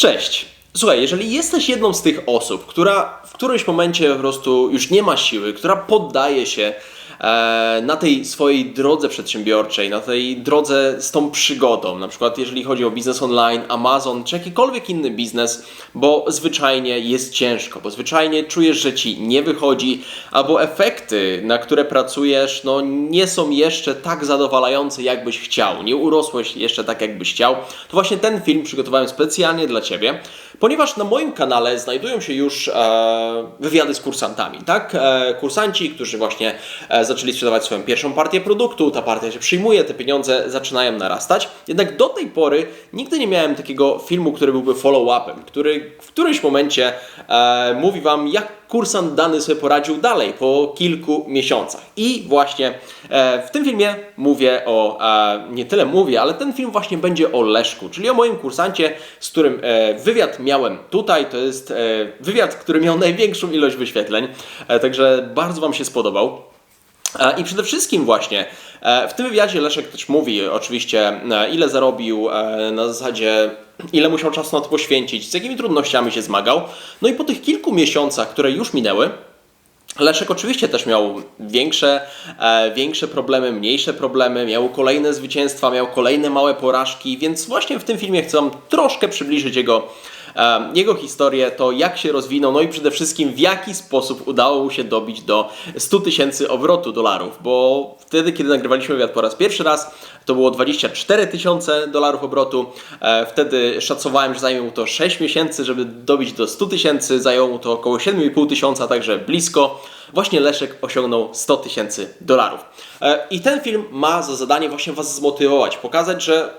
Cześć. Słuchaj, jeżeli jesteś jedną z tych osób, która w którymś momencie po prostu już nie ma siły, która poddaje się e, na tej swojej drodze przedsiębiorczej, na tej drodze z tą przygodą, na przykład jeżeli chodzi o biznes online, Amazon czy jakikolwiek inny biznes, bo zwyczajnie jest ciężko, bo zwyczajnie czujesz, że ci nie wychodzi, albo efekty, na które pracujesz, no nie są jeszcze tak zadowalające, jakbyś chciał, nie urosłeś jeszcze tak, jakbyś chciał, to właśnie ten film przygotowałem specjalnie dla Ciebie, ponieważ na moim kanale znajdują się już e, wywiady z kursantami, tak? E, kursanci, którzy właśnie e, zaczęli sprzedawać swoją pierwszą partię produktu, ta partia się przyjmuje, te pieniądze zaczynają narastać. Jednak do tej pory nigdy nie miałem takiego filmu, który byłby follow-upem, który w którymś momencie mówi Wam, jak kursant dany sobie poradził dalej po kilku miesiącach. I właśnie e, w tym filmie mówię o, e, nie tyle mówię, ale ten film właśnie będzie o Leszku, czyli o moim kursancie, z którym e, wywiad miałem tutaj. To jest wywiad, który miał największą ilość wyświetleń, także bardzo Wam się spodobał. E, I przede wszystkim właśnie e, w tym wywiadzie Leszek też mówi oczywiście e, ile zarobił na zasadzie ile musiał czasu na to poświęcić, z jakimi trudnościami się zmagał. No i po tych kilku miesiącach, które już minęły, Leszek oczywiście też miał większe, większe problemy, mniejsze problemy, miał kolejne zwycięstwa, miał kolejne małe porażki, więc właśnie w tym filmie chcę Wam troszkę przybliżyć jego, jego historię, to jak się rozwinął, no i przede wszystkim w jaki sposób udało mu się dobić do 100 tysięcy obrotu dolarów, bo wtedy, kiedy nagrywaliśmy wywiad po raz pierwszy raz, to było 24 tysiące dolarów obrotu. E, Wtedy szacowałem, że zajmie mu to 6 miesięcy, żeby dobić do 100 tysięcy. Zajęło mu to około 7,5 tysiąca, także blisko. Właśnie Leszek osiągnął 100 tysięcy dolarów. E, I ten film ma za zadanie właśnie Was zmotywować, pokazać, że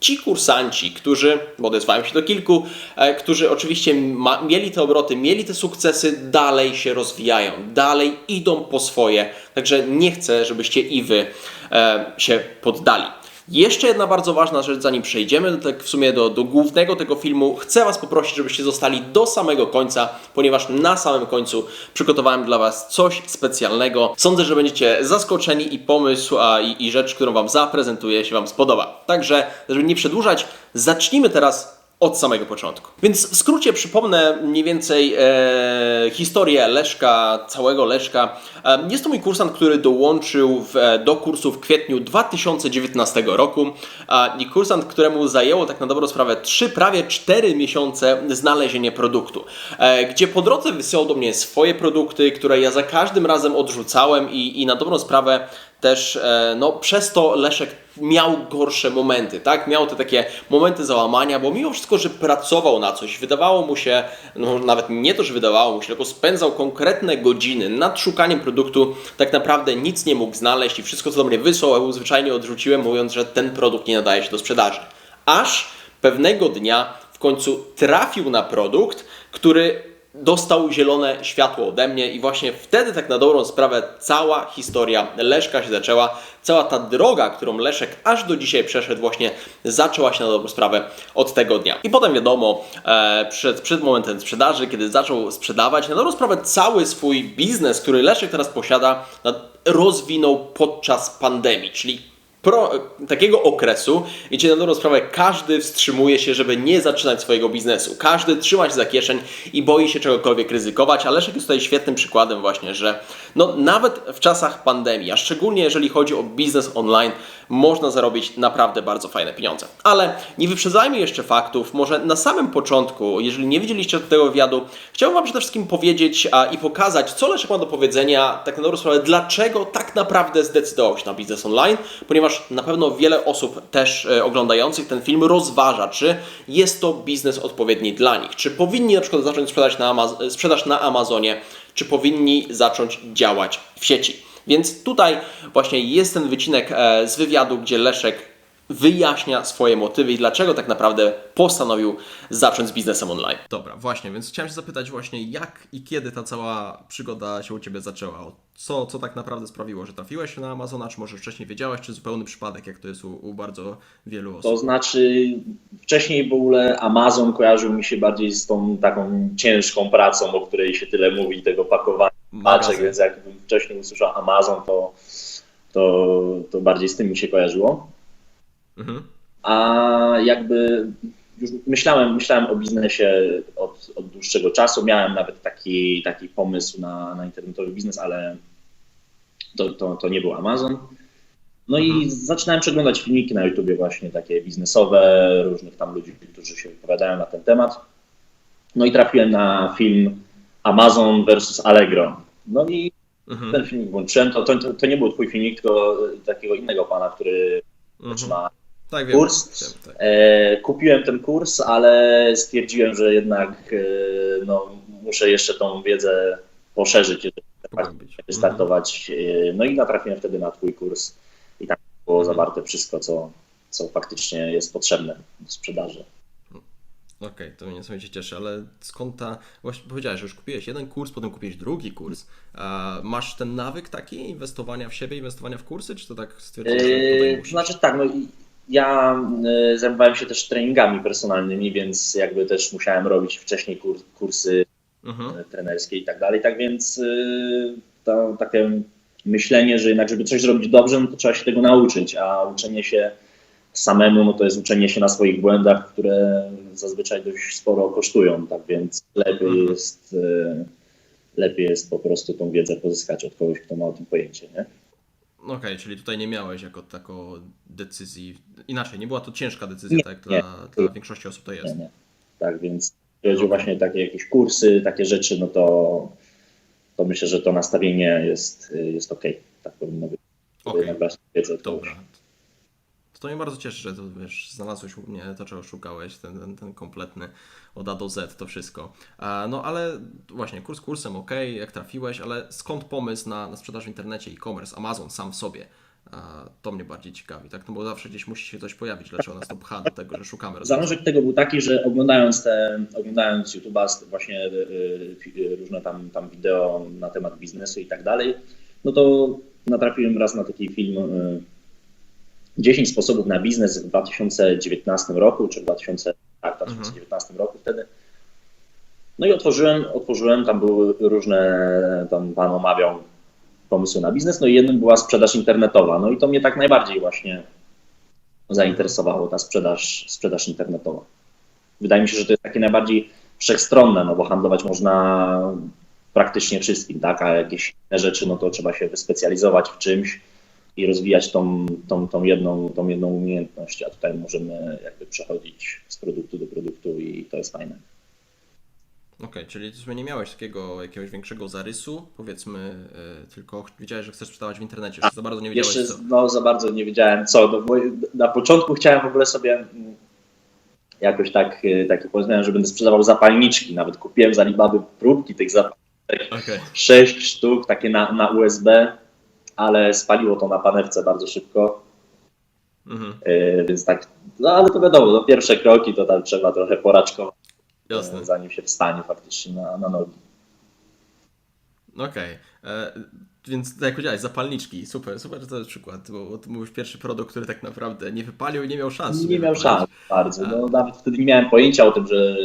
ci kursanci, którzy, bo odezwałem się do kilku, e, którzy oczywiście ma, mieli te obroty, mieli te sukcesy, dalej się rozwijają, dalej idą po swoje. Także nie chcę, żebyście i wy e, się poddali. Jeszcze jedna bardzo ważna rzecz, zanim przejdziemy do, tak w sumie do, do głównego tego filmu, chcę Was poprosić, żebyście zostali do samego końca, ponieważ na samym końcu przygotowałem dla Was coś specjalnego. Sądzę, że będziecie zaskoczeni i pomysł a, i, i rzecz, którą Wam zaprezentuję, się Wam spodoba. Także, żeby nie przedłużać, zacznijmy teraz od samego początku. Więc w skrócie przypomnę mniej więcej e, historię Leszka, całego Leszka. E, jest to mój kursant, który dołączył w, e, do kursu w kwietniu 2019 roku a, i kursant, któremu zajęło tak na dobrą sprawę 3, prawie 4 miesiące znalezienie produktu, e, gdzie po drodze wysyłał do mnie swoje produkty, które ja za każdym razem odrzucałem i, i na dobrą sprawę też e, no, przez to Leszek miał gorsze momenty, tak? Miał te takie momenty załamania, bo mimo wszystko, że pracował na coś, wydawało mu się, no nawet nie to, że wydawało mu się, tylko spędzał konkretne godziny nad szukaniem produktu, tak naprawdę nic nie mógł znaleźć i wszystko, co do mnie wysłał, zwyczajnie odrzuciłem, mówiąc, że ten produkt nie nadaje się do sprzedaży. Aż pewnego dnia w końcu trafił na produkt, który dostał zielone światło ode mnie i właśnie wtedy tak na dobrą sprawę cała historia Leszka się zaczęła. Cała ta droga, którą Leszek aż do dzisiaj przeszedł właśnie zaczęła się na dobrą sprawę od tego dnia. I potem wiadomo, e, przed, przed momentem sprzedaży, kiedy zaczął sprzedawać, na dobrą sprawę cały swój biznes, który Leszek teraz posiada, rozwinął podczas pandemii, czyli pro, takiego okresu, gdzie na dobrą sprawę każdy wstrzymuje się, żeby nie zaczynać swojego biznesu. Każdy trzyma się za kieszeń i boi się czegokolwiek ryzykować, a Leszek jest tutaj świetnym przykładem właśnie, że no, nawet w czasach pandemii, a szczególnie jeżeli chodzi o biznes online, można zarobić naprawdę bardzo fajne pieniądze. Ale nie wyprzedzajmy jeszcze faktów. Może na samym początku, jeżeli nie widzieliście tego wywiadu, chciałbym Wam przede wszystkim powiedzieć a, i pokazać, co Leszek ma do powiedzenia, tak na dobrą sprawę, dlaczego tak naprawdę zdecydował się na biznes online, ponieważ na pewno wiele osób też e, oglądających ten film rozważa, czy jest to biznes odpowiedni dla nich, czy powinni na przykład zacząć sprzedać na Amaz- sprzedaż na Amazonie, czy powinni zacząć działać w sieci. Więc tutaj właśnie jest ten wycinek e, z wywiadu, gdzie Leszek wyjaśnia swoje motywy i dlaczego tak naprawdę postanowił zacząć z biznesem online. Dobra, właśnie, więc chciałem się zapytać właśnie jak i kiedy ta cała przygoda się u Ciebie zaczęła? Co, co tak naprawdę sprawiło, że trafiłeś na Amazona, czy może wcześniej wiedziałeś, czy zupełny przypadek, jak to jest u, u bardzo wielu osób? To znaczy, wcześniej w ogóle Amazon kojarzył mi się bardziej z tą taką ciężką pracą, o której się tyle mówi, tego pakowania paczek, więc jak wcześniej usłyszał Amazon, to, to, to bardziej z tym mi się kojarzyło. Mhm. A jakby już myślałem, myślałem o biznesie od, od dłuższego czasu. Miałem nawet taki, taki pomysł na, na internetowy biznes, ale to, to, to nie był Amazon. No i zaczynałem przeglądać filmiki na YouTubie właśnie takie biznesowe, różnych tam ludzi, którzy się wypowiadają na ten temat. No i trafiłem na film Amazon versus Allegro. No i Mhm. ten filmik włączyłem. To, to, to nie był twój filmik, tylko takiego innego pana, który Mhm. Tak, wiem. kurs. Wiem, tak. E, kupiłem ten kurs, ale stwierdziłem, że jednak e, no, muszę jeszcze tą wiedzę poszerzyć, jeżeli chcę Pogłębić. faktycznie startować. E, No i natrafiłem wtedy na Twój kurs i tam było Mhm. zawarte wszystko, co, co faktycznie jest potrzebne do sprzedaży. Okej, to mnie niesamowicie cieszy, ale skąd ta. Właśnie powiedziałeś, że już kupiłeś jeden kurs, potem kupiłeś drugi kurs. A masz ten nawyk taki inwestowania w siebie, inwestowania w kursy, czy to tak stwierdziłeś, musisz? Znaczy tak, no i ja e, zajmowałem się też treningami personalnymi, więc jakby też musiałem robić wcześniej kur, kursy Mhm. trenerskie i tak dalej. Tak więc y, to takie myślenie, że jednak, żeby coś zrobić dobrze, no to trzeba się tego nauczyć, a uczenie się samemu, no to jest uczenie się na swoich błędach, które zazwyczaj dość sporo kosztują, tak więc lepiej Mhm. jest y, lepiej jest po prostu tą wiedzę pozyskać od kogoś, kto ma o tym pojęcie, nie? Okej, czyli tutaj nie miałeś jako taką decyzji. Inaczej, nie była to ciężka decyzja, Nie, tak? nie. Dla, dla większości osób to jest. Tak więc jeśli chodzi o właśnie takie jakieś kursy, takie rzeczy, no to, to myślę, że to nastawienie jest, y, jest okej. Tak powinno być. Kogoś. dobra. To, mnie bardzo cieszy, że to, wiesz, znalazłeś u mnie to, czego szukałeś, ten, ten, ten kompletny od A do Z, to wszystko. No ale właśnie, kurs kursem, ok, jak trafiłeś, ale skąd pomysł na, na sprzedaż w internecie, e-commerce, Amazon sam w sobie? To mnie bardziej ciekawi, tak? No bo zawsze gdzieś musi się coś pojawić, dlaczego nas to pcha do tego, że szukamy rozwiązań. Zalążek tego był taki, że oglądając te, oglądając YouTube'a, właśnie y, y, różne tam, tam wideo na temat biznesu i tak dalej, no to natrafiłem raz na taki film 10 sposobów na biznes w 2019 roku, czy w 2000, tak, 2019 roku wtedy. No i otworzyłem, otworzyłem, tam były różne, tam pan omawiał pomysły na biznes, no i jednym była sprzedaż internetowa. No i to mnie tak najbardziej właśnie zainteresowało, ta sprzedaż, sprzedaż internetowa. Wydaje mi się, że to jest takie najbardziej wszechstronne, no bo handlować można praktycznie wszystkim, tak, a jakieś inne rzeczy, no to trzeba się wyspecjalizować w czymś i rozwijać tą, tą, tą, jedną, tą jedną umiejętność, a tutaj możemy jakby przechodzić z produktu do produktu i to jest fajne. Okej, czyli w sumie nie miałeś takiego jakiegoś większego zarysu, powiedzmy, y, tylko wiedziałeś, że chcesz sprzedawać w internecie, jeszcze za bardzo nie wiedziałeś Jeszcze co. no, za bardzo nie wiedziałem co, no, bo na początku chciałem w ogóle sobie mm, jakoś tak, y, taki pomysł że będę sprzedawał zapalniczki, nawet kupiłem z Alibaby próbki tych zapalniczek, sześć sztuk, takie na, na USB, ale spaliło to na panewce bardzo szybko, mhm, y, więc tak, no ale to wiadomo, no, pierwsze kroki to tam trzeba trochę poraczkować, jasne. y, zanim się wstanie faktycznie na, na nogi. Okej, e, więc tak jak powiedziałeś, zapalniczki, super, super, że to jest przykład, bo to był pierwszy produkt, który tak naprawdę nie wypalił i nie miał szans. Nie miał wypalić. szans bardzo. No, nawet wtedy nie miałem pojęcia o tym, że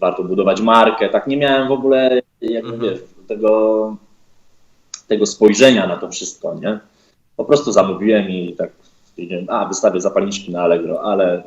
warto budować markę. Tak nie miałem w ogóle jakby, Mhm. wiesz, tego, tego spojrzenia na to wszystko, nie? Po prostu zamówiłem i tak stwierdziłem, a wystawię zapalniczki na Allegro, ale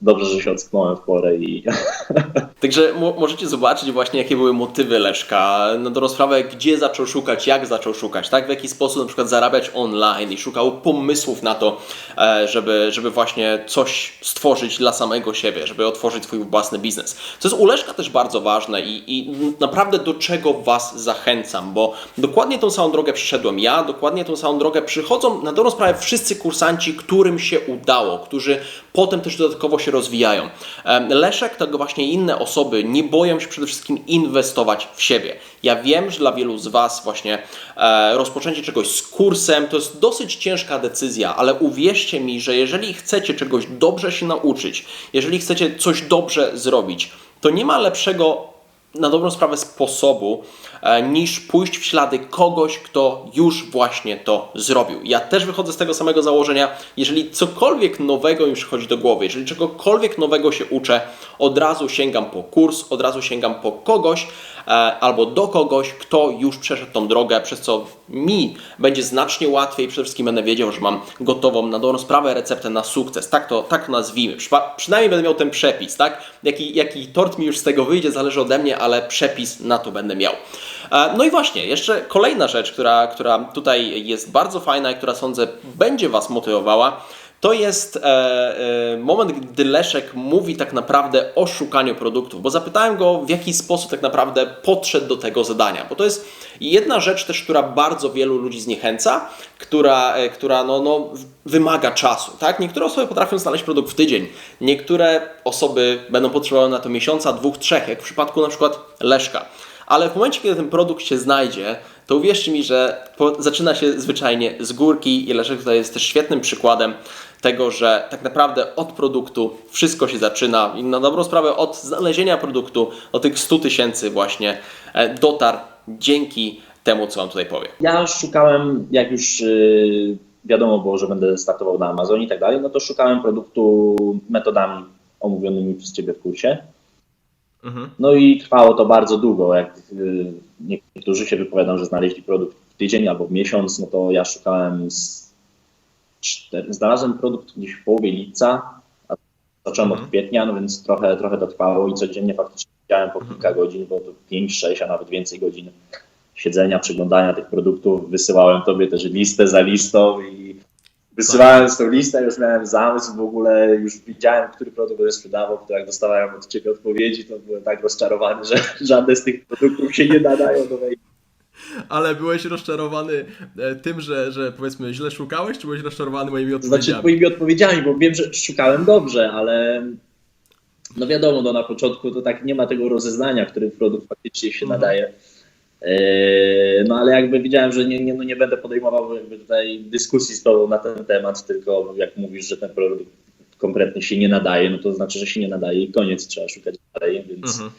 dobrze, że się ocknąłem w porę i Także mo- możecie zobaczyć właśnie, jakie były motywy Leszka na dobrą sprawę, gdzie zaczął szukać, jak zaczął szukać, tak? W jaki sposób na przykład zarabiać online i szukał pomysłów na to, e, żeby, żeby właśnie coś stworzyć dla samego siebie, żeby otworzyć swój własny biznes. Co jest u Leszka też bardzo ważne i, i naprawdę do czego Was zachęcam, bo dokładnie tą samą drogę przyszedłem ja, dokładnie tą samą drogę przychodzą na dobrą sprawę wszyscy kursanci, którym się udało, którzy potem też dodatkowo się rozwijają. Em, Leszek, tak właśnie inne osoby nie boją się przede wszystkim inwestować w siebie. Ja wiem, że dla wielu z Was właśnie e, rozpoczęcie czegoś z kursem to jest dosyć ciężka decyzja, ale uwierzcie mi, że jeżeli chcecie czegoś dobrze się nauczyć, jeżeli chcecie coś dobrze zrobić, to nie ma lepszego na dobrą sprawę sposobu, niż pójść w ślady kogoś, kto już właśnie to zrobił. Ja też wychodzę z tego samego założenia, jeżeli cokolwiek nowego już chodzi do głowy, jeżeli czegokolwiek nowego się uczę, od razu sięgam po kurs, od razu sięgam po kogoś e, albo do kogoś, kto już przeszedł tą drogę, przez co mi będzie znacznie łatwiej, przede wszystkim będę wiedział, że mam gotową na dobrą sprawę receptę na sukces, tak to, tak to nazwijmy. Przynajmniej będę miał ten przepis, tak? Jaki, jaki tort mi już z tego wyjdzie, zależy ode mnie, ale przepis na to będę miał. E, No i właśnie, jeszcze kolejna rzecz, która, która tutaj jest bardzo fajna i która sądzę będzie Was motywowała, to jest e, e, moment, gdy Leszek mówi tak naprawdę o szukaniu produktów, bo zapytałem go, w jaki sposób tak naprawdę podszedł do tego zadania, bo to jest jedna rzecz też, która bardzo wielu ludzi zniechęca, która, która no, no, wymaga czasu. Tak? Niektóre osoby potrafią znaleźć produkt w tydzień, niektóre osoby będą potrzebowały na to miesiąca, dwóch, trzech, jak w przypadku na przykład Leszka. Ale w momencie, kiedy ten produkt się znajdzie, to uwierzcie mi, że zaczyna się zwyczajnie z górki i Leszek tutaj jest też świetnym przykładem tego, że tak naprawdę od produktu wszystko się zaczyna i na dobrą sprawę od znalezienia produktu do tych 100 tysięcy właśnie e, dotarł dzięki temu, co Wam tutaj powiem. Ja szukałem, jak już y, wiadomo było, że będę startował na Amazonie i tak dalej, no to szukałem produktu metodami omówionymi przez Ciebie w kursie. No i trwało to bardzo długo. Jak y, niektórzy się wypowiadają, że znaleźli produkt w tydzień albo w miesiąc, no to ja szukałem z cztery, znalazłem produkt gdzieś w połowie lipca, a zacząłem od kwietnia, no więc trochę, trochę to trwało i codziennie faktycznie siedziałem po kilka godzin, bo to 5, 6, a nawet więcej godzin siedzenia, przeglądania tych produktów. Wysyłałem Tobie też listę za listą i wysyłałem tą listę, już miałem zamysł w ogóle, już widziałem, który produkt będę sprzedawał, to jak dostawałem od Ciebie odpowiedzi, to byłem tak rozczarowany, że żadne z tych produktów się nie nadają do mojej Ale byłeś rozczarowany e, tym, że, że powiedzmy źle szukałeś, czy byłeś rozczarowany moimi znaczy odpowiedziami? twoimi odpowiedziami, bo wiem, że szukałem dobrze, ale no wiadomo, no na początku to tak nie ma tego rozeznania, który produkt faktycznie się Mhm. nadaje. Eee, No ale jakby widziałem, że nie, nie, no nie będę podejmował jakby tutaj dyskusji z tobą na ten temat, tylko jak mówisz, że ten produkt konkretnie się nie nadaje, no to znaczy, że się nie nadaje i koniec, trzeba szukać dalej, więc Mhm.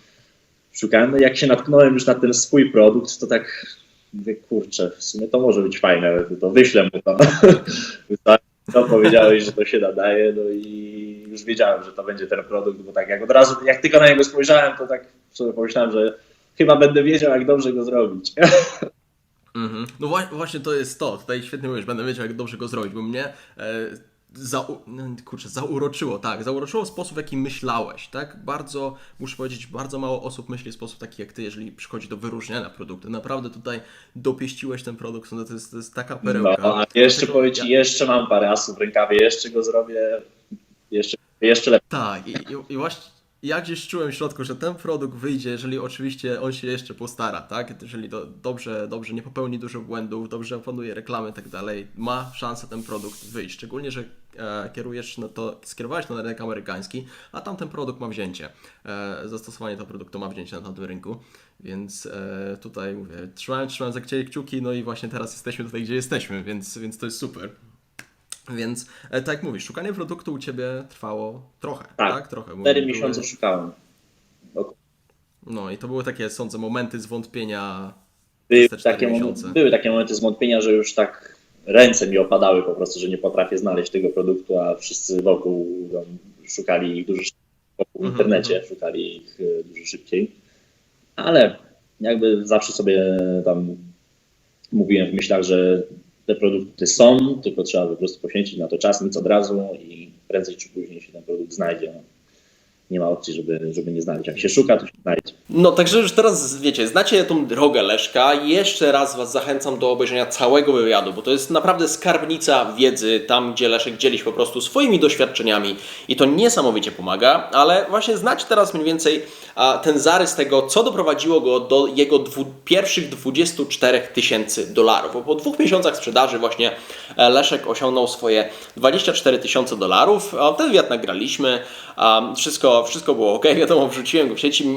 szukałem, no jak się natknąłem już na ten swój produkt, to tak mówię, kurczę, w sumie to może być fajne, to wyślę mu to. To, powiedziałeś, że to się nadaje, no i już wiedziałem, że to będzie ten produkt, bo tak jak od razu, jak tylko na niego spojrzałem, to tak sobie pomyślałem, że chyba będę wiedział, jak dobrze go zrobić. Mhm. No wła- właśnie to jest to, tutaj świetnie mówisz, będę wiedział jak dobrze go zrobić, bo mnie e, zau, no, kurczę, zauroczyło, tak, zauroczyło sposób w jaki myślałeś, tak, bardzo, muszę powiedzieć, bardzo mało osób myśli w sposób taki jak Ty, jeżeli przychodzi do wyróżniania produktu, naprawdę tutaj dopieściłeś ten produkt, no to jest, to jest taka No, perełka. a jeszcze Dlatego powiem Ci, ja- jeszcze mam parę asów w rękawie, jeszcze go zrobię, jeszcze, jeszcze lepiej. Tak, i, i, i właśnie ja gdzieś czułem w środku, że ten produkt wyjdzie, jeżeli oczywiście on się jeszcze postara, tak? Jeżeli to dobrze, dobrze nie popełni dużo błędów, dobrze opanuje reklamy i tak dalej, ma szansę ten produkt wyjść. Szczególnie, że e, kierujesz na to, skierowałeś na rynek amerykański, a tam ten produkt ma wzięcie. E, zastosowanie tego produktu ma wzięcie na tamtym rynku, więc e, tutaj mówię, trzymałem, trzymałem za kciuki, no i właśnie teraz jesteśmy tutaj, gdzie jesteśmy, więc, więc to jest super. Więc e, tak jak mówisz, szukanie produktu u Ciebie trwało trochę, tak? Tak. Trochę. Cztery Były- miesiące szukałem. No i to były takie, sądzę, momenty zwątpienia. Były takie, miesiące. były takie momenty zwątpienia, że już tak ręce mi opadały po prostu, że nie potrafię znaleźć tego produktu, a wszyscy wokół szukali ich dużo szybciej, w Mhm, internecie szukali ich e, dużo szybciej. Ale jakby zawsze sobie tam mówiłem w myślach, że te produkty są, tylko trzeba po prostu poświęcić na to czas, nic od razu i prędzej czy później się ten produkt znajdzie. Nie ma opcji, żeby, żeby nie znaleźć. Jak się szuka, to się znajdzie. No, także już teraz wiecie, znacie tą drogę Leszka. Jeszcze raz Was zachęcam do obejrzenia całego wywiadu, bo to jest naprawdę skarbnica wiedzy, tam gdzie Leszek dzieli się po prostu swoimi doświadczeniami i to niesamowicie pomaga, ale właśnie znać teraz mniej więcej ten zarys tego, co doprowadziło go do jego dwu, pierwszych 24 tysięcy dolarów. Bo po dwóch miesiącach sprzedaży właśnie e, Leszek osiągnął swoje 24 tysiące dolarów. Ten wywiad nagraliśmy, wszystko, wszystko było ok, wiadomo, wrzuciłem go w sieci,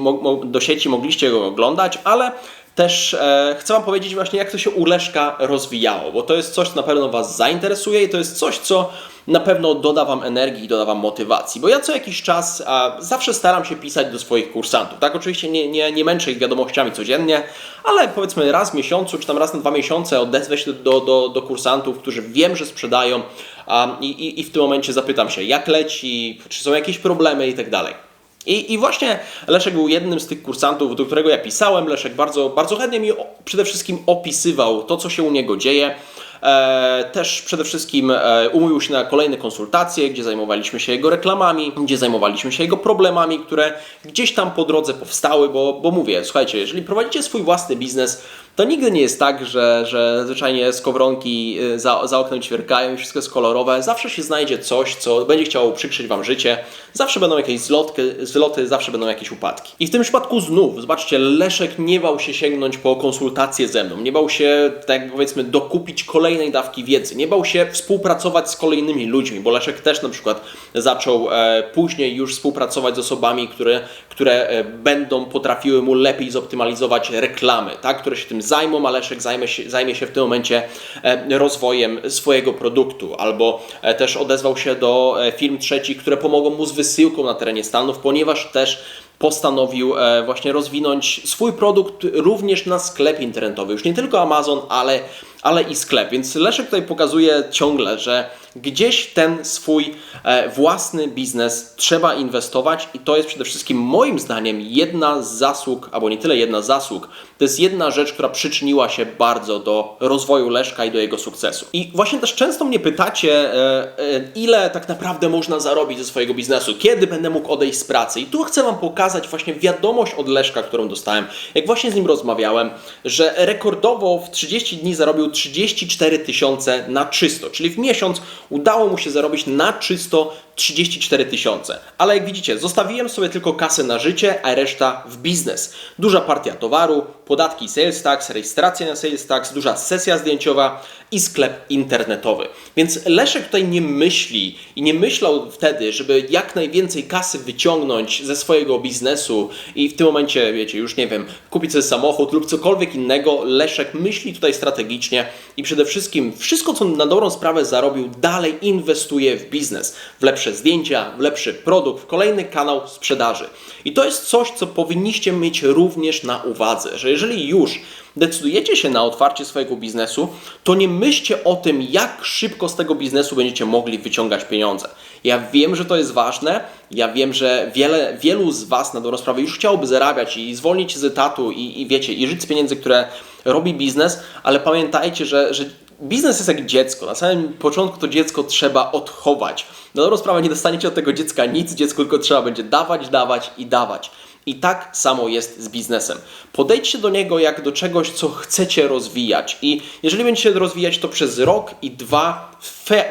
do sieci, mogliście go oglądać, ale też e, chcę Wam powiedzieć właśnie, jak to się u Leszka rozwijało, bo to jest coś, co na pewno Was zainteresuje i to jest coś, co na pewno doda Wam energii i doda Wam motywacji. Bo ja co jakiś czas a, zawsze staram się pisać do swoich kursantów. Tak, oczywiście nie, nie, nie męczę ich wiadomościami codziennie, ale powiedzmy raz w miesiącu, czy tam raz na dwa miesiące odezwę się do, do, do kursantów, którzy wiem, że sprzedają a, i, i, w tym momencie zapytam się, jak leci, czy są jakieś problemy i tak dalej. I, I właśnie Leszek był jednym z tych kursantów, do którego ja pisałem. Leszek bardzo, bardzo chętnie mi przede wszystkim opisywał to, co się u niego dzieje. E, też przede wszystkim e, umówił się na kolejne konsultacje, gdzie zajmowaliśmy się jego reklamami, gdzie zajmowaliśmy się jego problemami, które gdzieś tam po drodze powstały, bo, bo mówię, słuchajcie, jeżeli prowadzicie swój własny biznes, to nigdy nie jest tak, że, że zwyczajnie skowronki y, za, za oknem ćwierkają i wszystko jest kolorowe. Zawsze się znajdzie coś, co będzie chciało uprzykrzyć Wam życie. Zawsze będą jakieś zlotki, zloty, zawsze będą jakieś upadki. I w tym przypadku znów, zobaczcie, Leszek nie bał się sięgnąć po konsultacje ze mną. Nie bał się, tak powiedzmy, dokupić kolejnej dawki wiedzy. Nie bał się współpracować z kolejnymi ludźmi, bo Leszek też na przykład zaczął e, później już współpracować z osobami, które, które e, będą potrafiły mu lepiej zoptymalizować reklamy, tak? które się tym zajmą, a Leszek zajmie się, zajmie się w tym momencie e, rozwojem swojego produktu, albo e, też odezwał się do e, firm trzecich, które pomogą mu z wysyłką na terenie Stanów, ponieważ też postanowił właśnie rozwinąć swój produkt również na sklep internetowy. Już nie tylko Amazon, ale, ale i sklep. Więc Leszek tutaj pokazuje ciągle, że gdzieś ten swój e, własny biznes trzeba inwestować i to jest przede wszystkim moim zdaniem jedna z zasług, albo nie tyle jedna z zasług, to jest jedna rzecz, która przyczyniła się bardzo do rozwoju Leszka i do jego sukcesu. I właśnie też często mnie pytacie, e, e, ile tak naprawdę można zarobić ze swojego biznesu, kiedy będę mógł odejść z pracy. I tu chcę Wam pokazać właśnie wiadomość od Leszka, którą dostałem, jak właśnie z nim rozmawiałem, że rekordowo w 30 dni zarobił 34 tysiące na czysto, czyli w miesiąc udało mu się zarobić na czysto 34 tysiące. Ale jak widzicie, zostawiłem sobie tylko kasę na życie, a reszta w biznes. Duża partia towaru, podatki sales tax, rejestracja na sales tax, duża sesja zdjęciowa i sklep internetowy. Więc Leszek tutaj nie myśli i nie myślał wtedy, żeby jak najwięcej kasy wyciągnąć ze swojego biznesu i w tym momencie, wiecie, już nie wiem, kupić sobie samochód lub cokolwiek innego. Leszek myśli tutaj strategicznie i przede wszystkim wszystko, co na dobrą sprawę zarobił, dalej inwestuje w biznes, w lepsze zdjęcia, w lepszy produkt, kolejny kanał sprzedaży. I to jest coś, co powinniście mieć również na uwadze, że jeżeli już decydujecie się na otwarcie swojego biznesu, to nie myślcie o tym, jak szybko z tego biznesu będziecie mogli wyciągać pieniądze. Ja wiem, że to jest ważne, ja wiem, że wiele, wielu z Was na dobrą sprawę już chciałoby zarabiać i zwolnić z etatu i, i wiecie, i żyć z pieniędzy, które robi biznes, ale pamiętajcie, że, że biznes jest jak dziecko. Na samym początku to dziecko trzeba odchować. Na dobrą sprawę nie dostaniecie od tego dziecka nic, dziecku tylko trzeba będzie dawać, dawać i dawać. I tak samo jest z biznesem. Podejdźcie do niego jak do czegoś, co chcecie rozwijać. I jeżeli będziecie rozwijać to przez rok i dwa,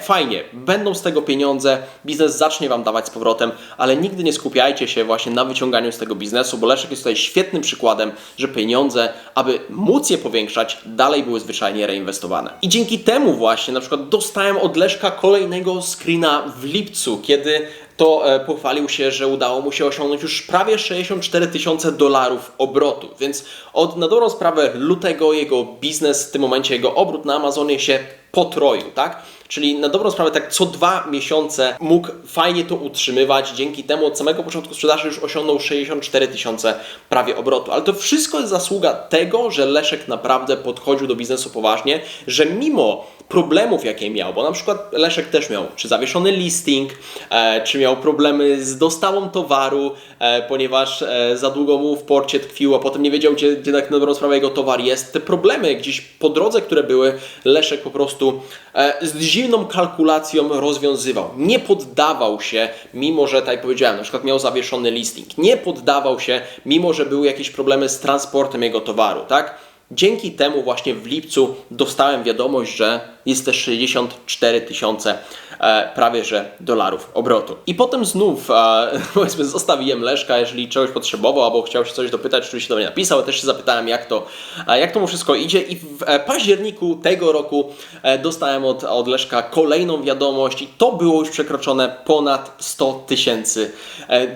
fajnie, będą z tego pieniądze, biznes zacznie Wam dawać z powrotem, ale nigdy nie skupiajcie się właśnie na wyciąganiu z tego biznesu, bo Leszek jest tutaj świetnym przykładem, że pieniądze, aby móc je powiększać, dalej były zwyczajnie reinwestowane. I dzięki temu właśnie na przykład dostałem od Leszka kolejnego screena w lipcu, kiedy to e, pochwalił się, że udało mu się osiągnąć już prawie 64 tysiące dolarów obrotu. Więc od na dobrą sprawę lutego jego biznes, w tym momencie jego obrót na Amazonie się potroił, tak? Czyli na dobrą sprawę tak co dwa miesiące mógł fajnie to utrzymywać. Dzięki temu od samego początku sprzedaży już osiągnął 64 tysiące prawie obrotu. Ale to wszystko jest zasługa tego, że Leszek naprawdę podchodził do biznesu poważnie, że mimo problemów, jakie miał, bo na przykład Leszek też miał czy zawieszony listing, e, czy miał problemy z dostawą towaru, e, ponieważ e, za długo mu w porcie tkwił, a potem nie wiedział, gdzie, gdzie tak na dobrą sprawę jego towar jest. Te problemy gdzieś po drodze, które były, Leszek po prostu e, z zimną kalkulacją rozwiązywał. Nie poddawał się, mimo że, tak jak powiedziałem, na przykład miał zawieszony listing. Nie poddawał się, mimo że były jakieś problemy z transportem jego towaru, tak? Dzięki temu właśnie w lipcu dostałem wiadomość, że jest też 64 tysiące e, prawie że dolarów obrotu. I potem znów e, powiedzmy zostawiłem Leszka, jeżeli czegoś potrzebował albo chciał się coś dopytać, oczywiście do mnie napisał, też się zapytałem jak to, jak to mu wszystko idzie i w e, październiku tego roku dostałem od, od Leszka kolejną wiadomość i to było już przekroczone ponad 100 tysięcy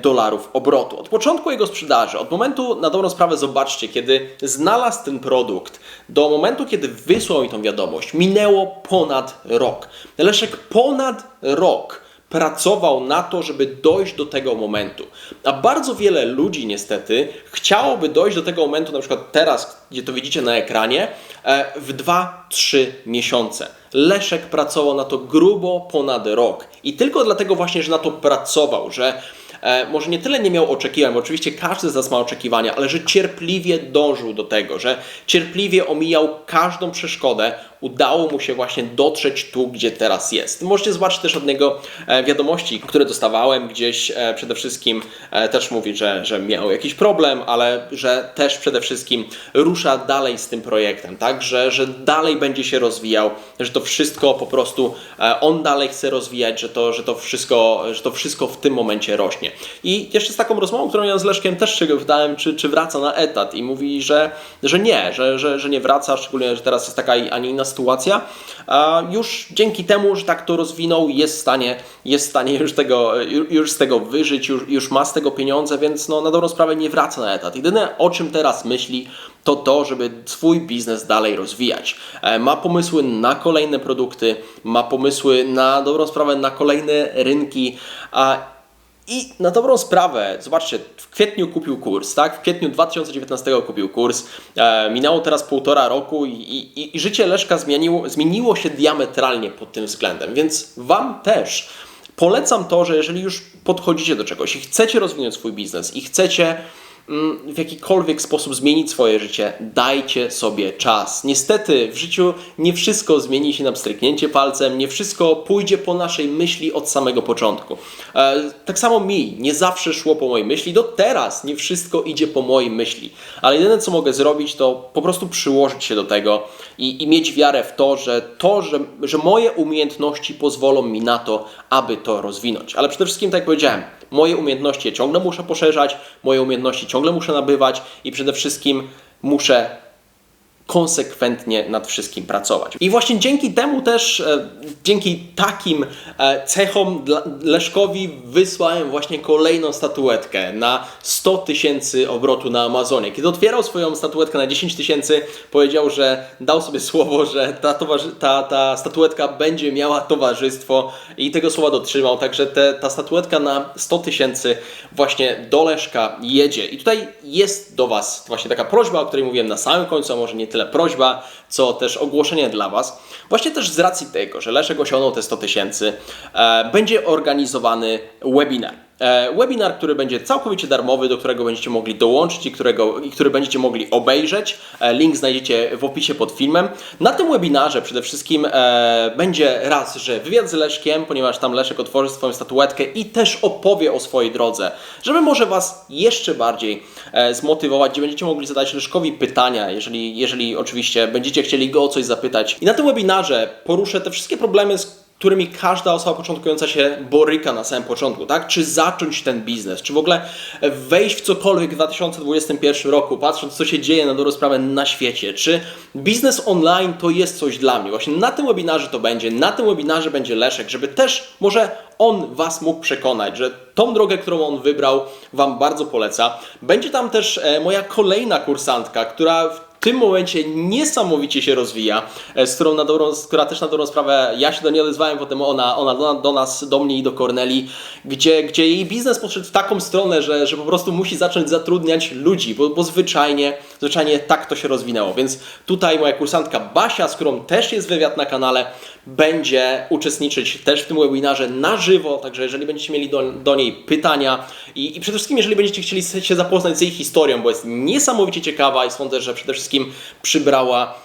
dolarów obrotu. Od początku jego sprzedaży, od momentu, na dobrą sprawę zobaczcie, kiedy znalazł ten produkt, do momentu, kiedy wysłał mi tą wiadomość, minęło ponad rok. Leszek ponad rok pracował na to, żeby dojść do tego momentu. A bardzo wiele ludzi niestety chciałoby dojść do tego momentu, na przykład teraz, gdzie to widzicie na ekranie, e, w 2-3 miesiące. Leszek pracował na to grubo ponad rok. I tylko dlatego właśnie, że na to pracował, że e, może nie tyle nie miał oczekiwań, bo oczywiście każdy z nas ma oczekiwania, ale że cierpliwie dążył do tego, że cierpliwie omijał każdą przeszkodę, udało mu się właśnie dotrzeć tu, gdzie teraz jest. Możecie zobaczyć też od niego e, wiadomości, które dostawałem gdzieś. E, przede wszystkim e, też mówi, że, że miał jakiś problem, ale że też przede wszystkim rusza dalej z tym projektem, tak? Że, że dalej będzie się rozwijał, że to wszystko po prostu on dalej chce rozwijać, że to, że to, wszystko, że to wszystko w tym momencie rośnie. I jeszcze z taką rozmową, którą miałem z Leszkiem, też się pytałem, czy, czy wraca na etat i mówi, że, że nie, że, że, że nie wraca, szczególnie, że teraz jest taka, a nie inna sytuacja. A już dzięki temu, że tak to rozwinął, jest w stanie, jest w stanie już, tego, już, z tego wyżyć, już, już ma z tego pieniądze, więc no, na dobrą sprawę nie wraca na etat. Jedyne o czym teraz myśli, to to, żeby swój biznes dalej rozwijać. E, Ma pomysły na kolejne produkty, ma pomysły na dobrą sprawę na kolejne rynki. I na dobrą sprawę, zobaczcie, w kwietniu kupił kurs, tak? W kwietniu 2019 kupił kurs. E, minęło teraz półtora roku i, i, i życie Leszka zmieniło, zmieniło się diametralnie pod tym względem. Więc Wam też polecam to, że jeżeli już podchodzicie do czegoś i chcecie rozwinąć swój biznes i chcecie w jakikolwiek sposób zmienić swoje życie, dajcie sobie czas. Niestety w życiu nie wszystko zmieni się na pstryknięcie palcem, nie wszystko pójdzie po naszej myśli od samego początku. E, tak samo mi, nie zawsze szło po mojej myśli, do teraz nie wszystko idzie po mojej myśli, ale jedyne co mogę zrobić to po prostu przyłożyć się do tego i, i mieć wiarę w to, że to, że, że moje umiejętności pozwolą mi na to, aby to rozwinąć. Ale przede wszystkim, tak jak powiedziałem, moje umiejętności ciągle muszę poszerzać, moje umiejętności ciągle muszę nabywać i przede wszystkim muszę konsekwentnie nad wszystkim pracować. I właśnie dzięki temu też, e, dzięki takim e, cechom Leszkowi wysłałem właśnie kolejną statuetkę na 100 tysięcy obrotu na Amazonie. Kiedy otwierał swoją statuetkę na 10 tysięcy, powiedział, że dał sobie słowo, że ta, ta, ta statuetka będzie miała towarzystwo i tego słowa dotrzymał. Także te, ta statuetka na 100 tysięcy właśnie do Leszka jedzie. I tutaj jest do Was właśnie taka prośba, o której mówiłem na samym końcu, a może nie tyle prośba, co też ogłoszenie dla Was. Właśnie też z racji tego, że Leszek osiągnął te 100 tysięcy, e, będzie organizowany webinar. E, webinar, który będzie całkowicie darmowy, do którego będziecie mogli dołączyć i, którego, i który będziecie mogli obejrzeć. E, link znajdziecie w opisie pod filmem. Na tym webinarze przede wszystkim e, będzie raz, że wywiad z Leszkiem, ponieważ tam Leszek otworzy swoją statuetkę i też opowie o swojej drodze, żeby może Was jeszcze bardziej zmotywować, gdzie będziecie mogli zadać Leszkowi pytania, jeżeli, jeżeli oczywiście będziecie chcieli go o coś zapytać. I na tym webinarze poruszę te wszystkie problemy, z którymi każda osoba początkująca się boryka na samym początku, tak? Czy zacząć ten biznes, czy w ogóle wejść w cokolwiek w 2021 roku, patrząc co się dzieje na dobrą sprawę na świecie, czy biznes online to jest coś dla mnie. Właśnie na tym webinarze to będzie, na tym webinarze będzie Leszek, żeby też może on Was mógł przekonać, że tą drogę, którą on wybrał, Wam bardzo poleca. Będzie tam też e, moja kolejna kursantka, która w tym momencie niesamowicie się rozwija, e, z którą na dobrą, która też na dobrą sprawę ja się do niej odezwałem, potem ona, ona do, do nas, do mnie i do Corneli, gdzie, gdzie jej biznes poszedł w taką stronę, że, że po prostu musi zacząć zatrudniać ludzi, bo, bo zwyczajnie, zwyczajnie tak to się rozwinęło. Więc tutaj moja kursantka Basia, z którą też jest wywiad na kanale, będzie uczestniczyć też w tym webinarze na żywo, także jeżeli będziecie mieli do, do niej pytania i, i przede wszystkim jeżeli będziecie chcieli się zapoznać z jej historią, bo jest niesamowicie ciekawa i sądzę, że przede wszystkim przybrała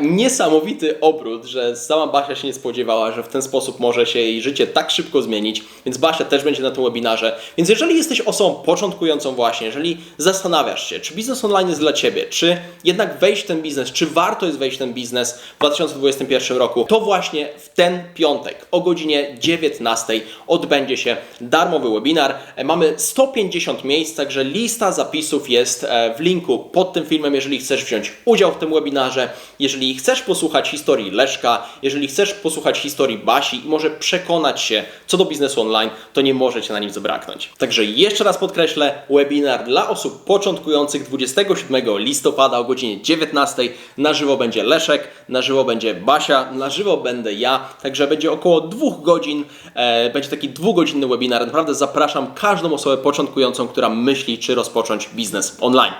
niesamowity obrót, że sama Basia się nie spodziewała, że w ten sposób może się jej życie tak szybko zmienić, więc Basia też będzie na tym webinarze. Więc jeżeli jesteś osobą początkującą właśnie, jeżeli zastanawiasz się, czy biznes online jest dla Ciebie, czy jednak wejść w ten biznes, czy warto jest wejść w ten biznes w 2021 roku, to właśnie w ten piątek o godzinie 19 odbędzie się darmowy webinar. E, Mamy 150 miejsc, także lista zapisów jest e, w linku pod tym filmem, jeżeli chcesz wziąć udział w tym webinarze. Jeżeli chcesz posłuchać historii Leszka, jeżeli chcesz posłuchać historii Basi i może przekonać się co do biznesu online, to nie może Cię na nim zabraknąć. Także jeszcze raz podkreślę, webinar dla osób początkujących 27 listopada o godzinie 19. Na żywo będzie Leszek, na żywo będzie Basia, na żywo będę ja, także będzie około dwóch godzin, e, będzie taki dwugodzinny webinar. Naprawdę zapraszam każdą osobę początkującą, która myśli, czy rozpocząć biznes online.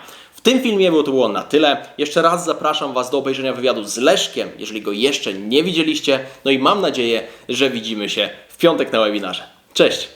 W tym filmie było to było na tyle. Jeszcze raz zapraszam Was do obejrzenia wywiadu z Leszkiem, jeżeli go jeszcze nie widzieliście. No i mam nadzieję, że widzimy się w piątek na webinarze. Cześć!